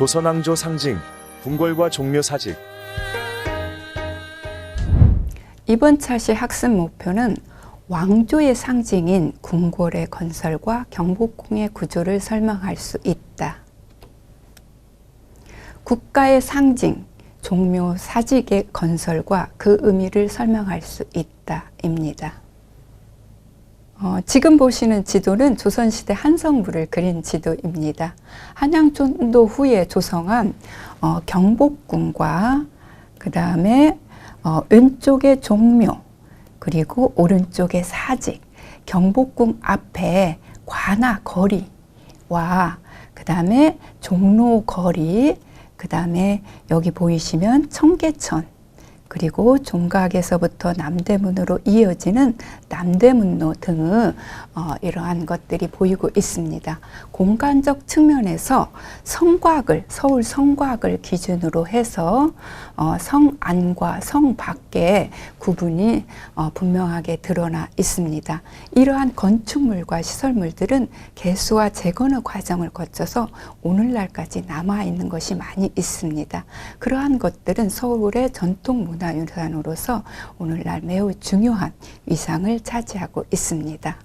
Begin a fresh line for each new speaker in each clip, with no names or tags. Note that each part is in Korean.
조선왕조 상징, 궁궐과 종묘 사직.
이번 차시 학습 목표는 왕조의 상징인 궁궐의 건설과 경복궁의 구조를 설명할 수 있다. 국가의 상징, 종묘 사직의 건설과 그 의미를 설명할 수 있다입니다. 어, 지금 보시는 지도는 조선시대 한성부를 그린 지도입니다. 한양촌도 후에 조성한 어, 경복궁과 그 다음에 어, 왼쪽에 종묘 그리고 오른쪽에 사직 경복궁 앞에 관아 거리와 그 다음에 종로 거리 그 다음에 여기 보이시면 청계천 그리고 종각에서부터 남대문으로 이어지는 남대문로 등 어, 이러한 것들이 보이고 있습니다. 공간적 측면에서 성곽을 서울 성곽을 기준으로 해서 어, 성 안과 성 밖에 구분이 어, 분명하게 드러나 있습니다. 이러한 건축물과 시설물들은 개수와 재건의 과정을 거쳐서 오늘날까지 남아 있는 것이 많이 있습니다. 그러한 것들은 서울의 전통 문화 유산으로서 오늘날 매우 중요한 위상을 차지하고 있습니다.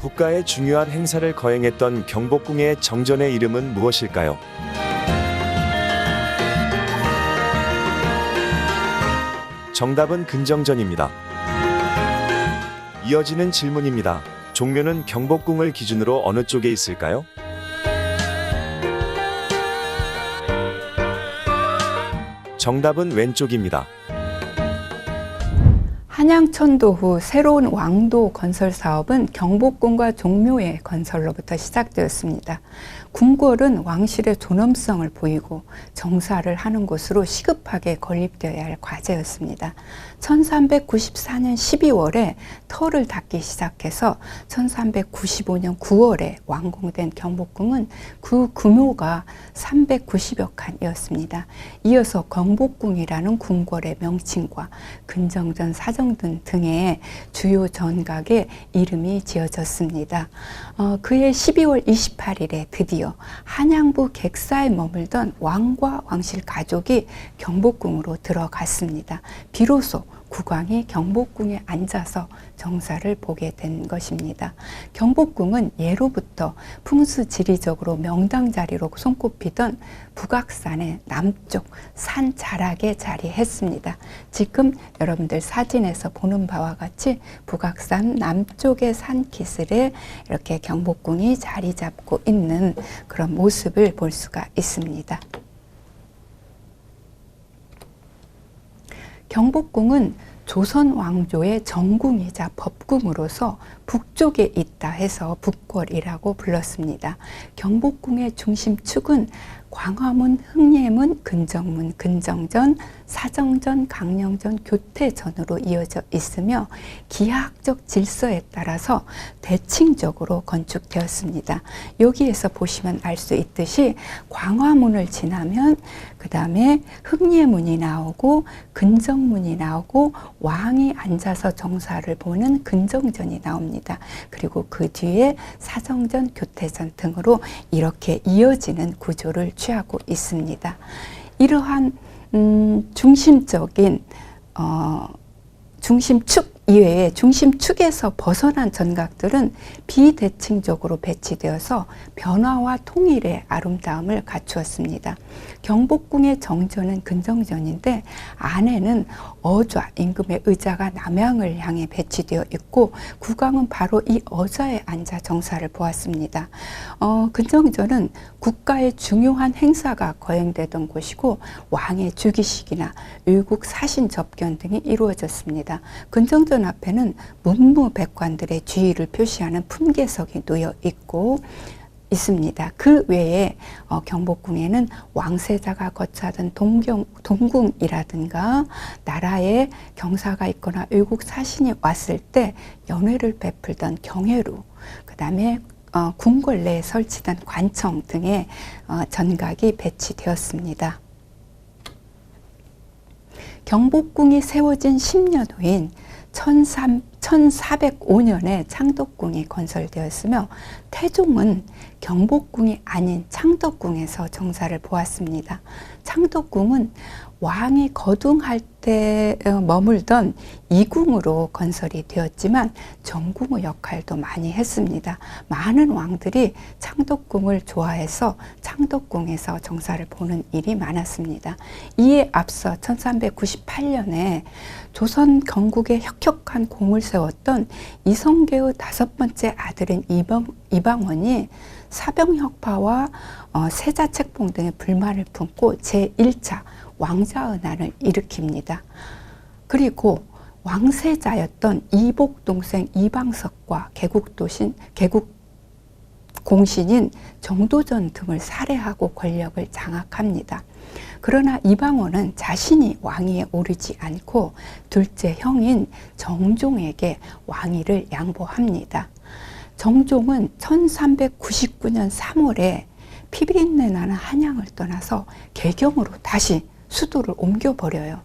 국가의 중요한 행사를 거행했던 경복궁의 정전의 이름은 무엇일까요? 정답은 근정전입니다. 이어지는 질문입니다. 종묘는 경복궁을 기준으로 어느 쪽에 있을까요? 정답은 왼쪽입니다.
한양천도 후 새로운 왕도 건설 사업은 경복궁과 종묘의 건설로부터 시작되었습니다. 궁궐은 왕실의 존엄성을 보이고 정사를 하는 곳으로 시급하게 건립되어야 할 과제였습니다. 1394년 12월에 터를 닫기 시작해서 1395년 9월에 완공된 경복궁은 그 규모가 390여 칸이었습니다. 이어서 경복궁이라는 궁궐의 명칭과 근정전 사정 등 등의 주요 전각에 이름이 지어졌습니다. 어, 그해 12월 28일에 드디어 한양부 객사에 머물던 왕과 왕실 가족이 경복궁으로 들어갔습니다. 비로소 국왕이 경복궁에 앉아서 정사를 보게 된 것입니다. 경복궁은 예로부터 풍수 지리적으로 명당 자리로 손꼽히던 북악산의 남쪽 산 자락에 자리했습니다. 지금 여러분들 사진에서 보는 바와 같이 북악산 남쪽의 산 기슬에 이렇게 경복궁이 자리 잡고 있는 그런 모습을 볼 수가 있습니다. 경복궁은 조선 왕조의 정궁이자 법궁으로서 북쪽에 있다 해서 북궐이라고 불렀습니다. 경복궁의 중심축은 광화문, 흥예문, 근정문, 근정전, 사정전, 강령전, 교태전으로 이어져 있으며 기하학적 질서에 따라서 대칭적으로 건축되었습니다. 여기에서 보시면 알 수 있듯이 광화문을 지나면 그 다음에 흥예문이 나오고 근정문이 나오고 왕이 앉아서 정사를 보는 근정전이 나옵니다. 그리고 그 뒤에 사정전, 교태전 등으로 이렇게 이어지는 구조를 취하고 있습니다. 이러한 음, 중심적인 어, 중심축 이외에 중심축에서 벗어난 전각들은 비대칭적으로 배치되어서 변화와 통일의 아름다움을 갖추었습니다. 경복궁의 정전은 근정전인데 안에는 어좌 임금의 의자가 남향을 향해 배치되어 있고 국왕은 바로 이 어좌에 앉아 정사를 보았습니다. 어, 근정전은 국가의 중요한 행사가 거행되던 곳이고 왕의 주기식이나 외국 사신 접견 등이 이루어졌습니다. 근정전 앞에는 문무백관들의 주의를 표시하는 품계석이 놓여 있고 있습니다. 그 외에 어, 경복궁에는 왕세자가 거처하던 동경, 동궁이라든가 나라에 경사가 있거나 외국 사신이 왔을 때 연회를 베풀던 경회루, 그 다음에 어, 궁궐 내에 설치된 관청 등의 어, 전각이 배치되었습니다. 경복궁이 세워진 10년 후인 1405년에 창덕궁이 건설되었으며 태종은 경복궁이 아닌 창덕궁에서 정사를 보았습니다. 창덕궁은 왕이 거둥할 때 어, 머물던 이궁으로 건설이 되었지만 정궁의 역할도 많이 했습니다. 많은 왕들이 창덕궁을 좋아해서 창덕궁에서 정사를 보는 일이 많았습니다. 이에 앞서 1398년에 조선 건국에 혁혁한 공을 세웠던 이성계의 다섯 번째 아들인 이방, 이방원이 사병혁파와 어, 세자책봉 등의 불만을 품고 제1차 왕자의 난을 일으킵니다. 그리고 왕세자였던 이복 동생 이방석과 개국도신 개국 공신인 정도전 등을 살해하고 권력을 장악합니다. 그러나 이방원은 자신이 왕위에 오르지 않고 둘째 형인 정종에게 왕위를 양보합니다. 정종은 1399년 3월에 피비린내 나는 한양을 떠나서 개경으로 다시 수도를 옮겨버려요.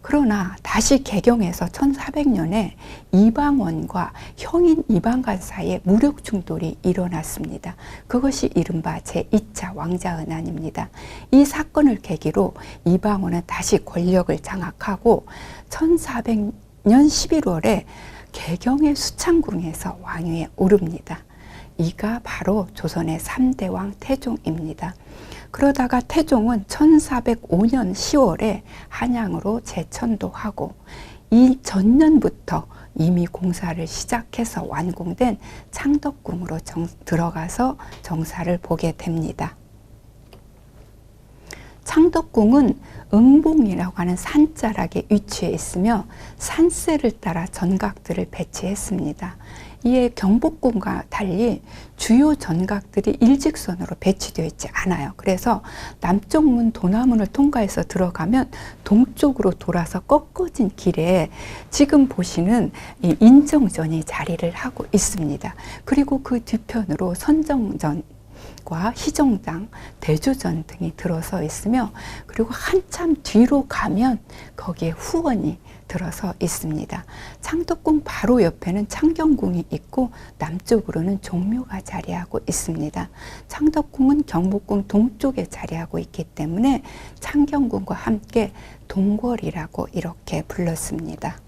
그러나 다시 개경에서 1400년에 이방원과 형인 이방관 사이에 무력 충돌이 일어났습니다. 그것이 이른바 제2차 왕자은난입니다. 이 사건을 계기로 이방원은 다시 권력을 장악하고 1400년 11월에 개경의 수창궁에서 왕위에 오릅니다. 이가 바로 조선의 3대 왕 태종입니다. 그러다가 태종은 1405년 10월에 한양으로 재천도 하고 이 전년부터 이미 공사를 시작해서 완공된 창덕궁으로 정, 들어가서 정사를 보게 됩니다. 창덕궁은 응봉이라고 하는 산자락에 위치해 있으며 산세를 따라 전각들을 배치했습니다. 이에 경복궁과 달리 주요 전각들이 일직선으로 배치되어 있지 않아요. 그래서 남쪽 문 도남문을 통과해서 들어가면 동쪽으로 돌아서 꺾어진 길에 지금 보시는 이 인정전이 자리를 하고 있습니다. 그리고 그 뒤편으로 선정전 과 희정당, 대주전 등이 들어서 있으며 그리고 한참 뒤로 가면 거기에 후원이 들어서 있습니다. 창덕궁 바로 옆에는 창경궁이 있고 남쪽으로는 종묘가 자리하고 있습니다. 창덕궁은 경복궁 동쪽에 자리하고 있기 때문에 창경궁과 함께 동궐이라고 이렇게 불렀습니다.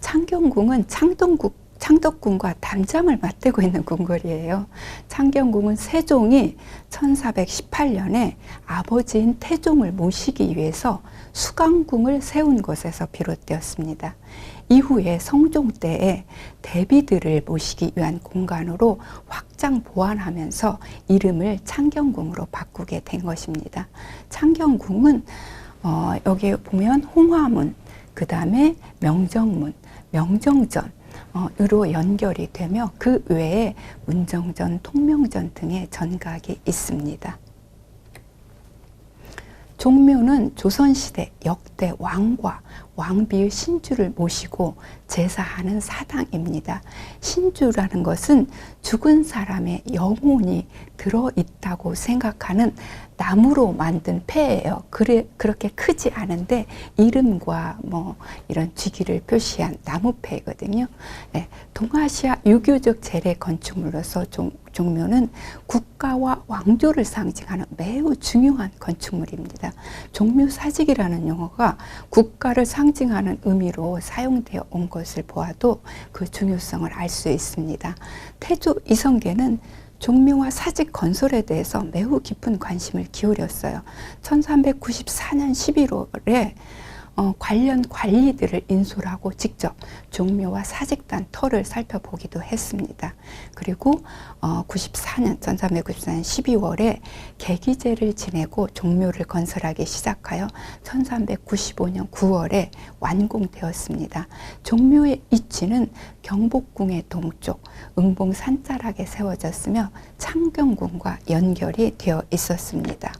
창경궁은 창동국 창덕궁과 담장을 맞대고 있는 궁궐이에요. 창경궁은 세종이 1418년에 아버지인 태종을 모시기 위해서 수강궁을 세운 것에서 비롯되었습니다. 이후에 성종 때에 대비들을 모시기 위한 공간으로 확장 보완하면서 이름을 창경궁으로 바꾸게 된 것입니다. 창경궁은 어, 여기 보면 홍화문, 그 다음에 명정문, 명정전, 으로 연결이 되며 그 외에 문정전, 통명전 등의 전각이 있습니다. 종묘는 조선시대 역대 왕과 왕비의 신주를 모시고 제사하는 사당입니다. 신주라는 것은 죽은 사람의 영혼이 들어있다고 생각하는 나무로 만든 폐예요. 그래, 그렇게 크지 않은데 이름과 뭐 이런 직위를 표시한 나무폐거든요. 네, 동아시아 유교적 재래 건축물로서 종, 종묘는 국가와 왕조를 상징하는 매우 중요한 건축물입니다. 종묘사직이라는 용어가 국가를 상 징하는 의미로 사용되어 온 것을 보아도 그 중요성을 알 수 있습니다. 태조 이성계는 종묘와 사직 건설에 대해서 매우 깊은 관심을 기울였어요. 1394년 11월에 어, 관련 관리들을 인솔하고 직접 종묘와 사직단 터를 살펴보기도 했습니다. 그리고 어, 94년 1394년 12월에 계기제를 지내고 종묘를 건설하기 시작하여 1395년 9월에 완공되었습니다. 종묘의 위치는 경복궁의 동쪽 응봉 산자락에 세워졌으며 창경궁과 연결이 되어 있었습니다.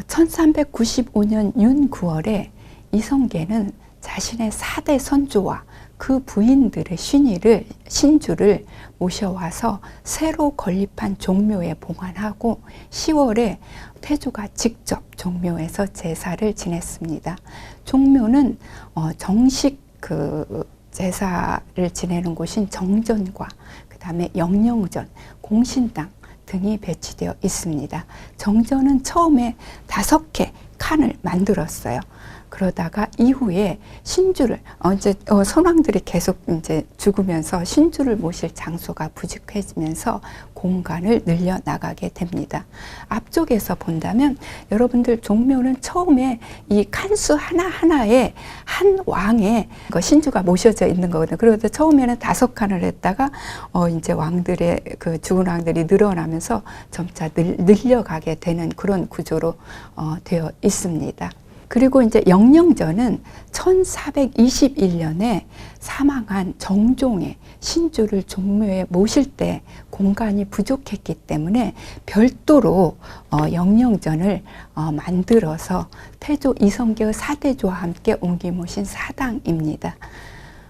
1395년 윤 9월에 이성계는 자신의 4대 선조와 그 부인들의 신의를, 신주를 모셔와서 새로 건립한 종묘에 봉안하고 10월에 태조가 직접 종묘에서 제사를 지냈습니다. 종묘는 어, 정식 그 제사를 지내는 곳인 정전과 그 다음에 영령전, 공신당 등이 배치되어 있습니다. 정전은 처음에 다섯 개 칸을 만들었어요. 그러다가 이후에 신주를 어, 이제 어, 선왕들이 계속 이제 죽으면서 신주를 모실 장소가 부족해지면서 공간을 늘려 나가게 됩니다. 앞쪽에서 본다면 여러분들 종묘는 처음에 이 칸수 하나 하나에 한 왕의 그 신주가 모셔져 있는 거거든요. 그래서 처음에는 다섯 칸을 했다가 어 이제 왕들의 그 죽은 왕들이 늘어나면서 점차 늘, 늘려가게 되는 그런 구조로 어 되어 있습니다. 그리고 이제 영령전은 1421년에 사망한 정종의 신주를 종묘에 모실 때 공간이 부족했기 때문에 별도로 어, 영령전을 어, 만들어서 태조 이성계의 사대조와 함께 옮기 모신 사당입니다.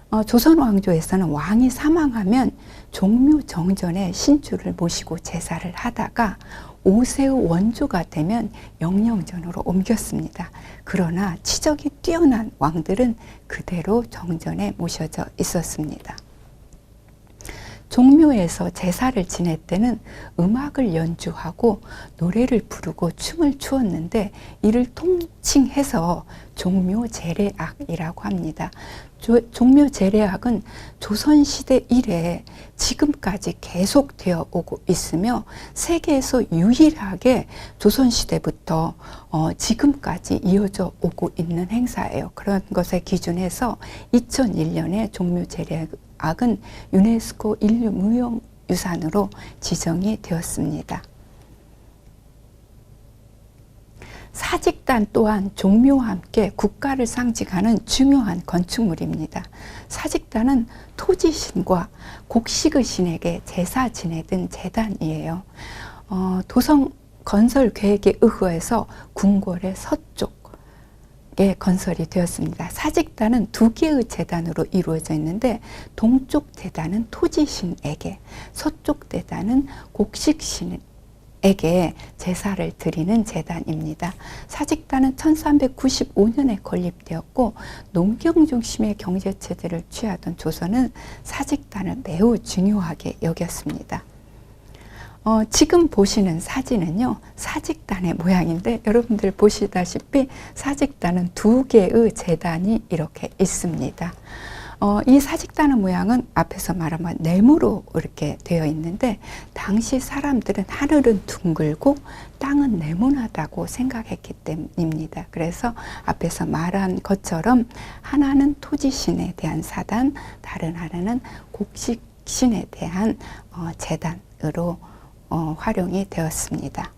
어, 조선 왕조에서는 왕이 사망하면 종묘 정전에 신주를 모시고 제사를 하다가 오세의 원조가 되면 영령전으로 옮겼습니다. 그러나 치적이 뛰어난 왕들은 그대로 정전에 모셔져 있었습니다. 종묘에서 제사를 지낼 때는 음악을 연주하고 노래를 부르고 춤을 추었는데 이를 통칭해서 종묘 제례악이라고 합니다. 조, 종묘 제례악은 조선시대 이래 지금까지 계속되어 오고 있으며 세계에서 유일하게 조선시대부터 어, 지금까지 이어져 오고 있는 행사예요. 그런 것에 기준해서 2001년에 종묘 제례 악은 유네스코 인류 무형 유산으로 지정이 되었습니다. 사직단 또한 종묘와 함께 국가를 상징하는 중요한 건축물입니다. 사직단은 토지신과 곡식의 신에게 제사 지내던 재단이에요. 어, 도성 건설 계획에 의거해서 궁궐의 서쪽 에 건설이 되었습니다. 사직단은 두 개의 재단으로 이루어져 있는데 동쪽 재단은 토지신에게, 서쪽 재단은 곡식신 에게 제사를 드리는 재단입니다. 사직단은 1395년에 건립되었고 농경 중심의 경제 체제를 취하던 조선은 사직단을 매우 중요하게 여겼습니다. 어, 지금 보시는 사진은요, 사직단의 모양인데 여러분들 보시다시피 사직단은 두 개의 재단이 이렇게 있습니다. 어, 이 사직단의 모양은 앞에서 말하면 네모로 이렇게 되어 있는데 당시 사람들은 하늘은 둥글고 땅은 네모나다고 생각했기 때문입니다. 그래서 앞에서 말한 것처럼 하나는 토지신에 대한 사단, 다른 하나는 곡식신에 대한 어, 재단으로 어, 활용이 되었습니다.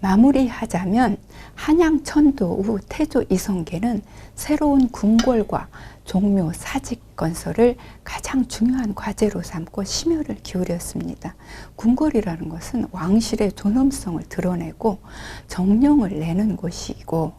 마무리하자면 한양 천도 후 태조 이성계는 새로운 궁궐과 종묘 사직 건설을 가장 중요한 과제로 삼고 심혈을 기울였습니다. 궁궐이라는 것은 왕실의 존엄성을 드러내고 정령을 내는 곳이고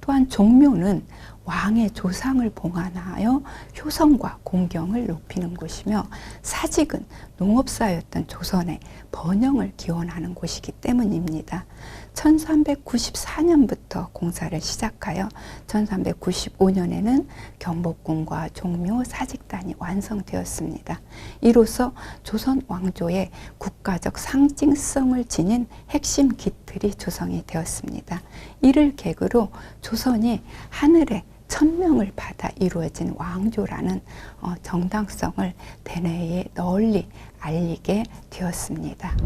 또한 종묘는 왕의 조상을 봉안하여 효성과 공경을 높이는 곳이며 사직은 농업사였던 조선의 번영을 기원하는 곳이기 때문입니다. 1394년부터 공사를 시작하여 1395년에는 경복궁과 종묘 사직단이 완성되었습니다. 이로써 조선 왕조의 국가적 상징성을 지닌 핵심 기틀이 조성이 되었습니다. 이를 계기로 조선이 하늘의 천명을 받아 이루어진 왕조라는 어, 정당성을 대내에 널리 알리게 되었습니다.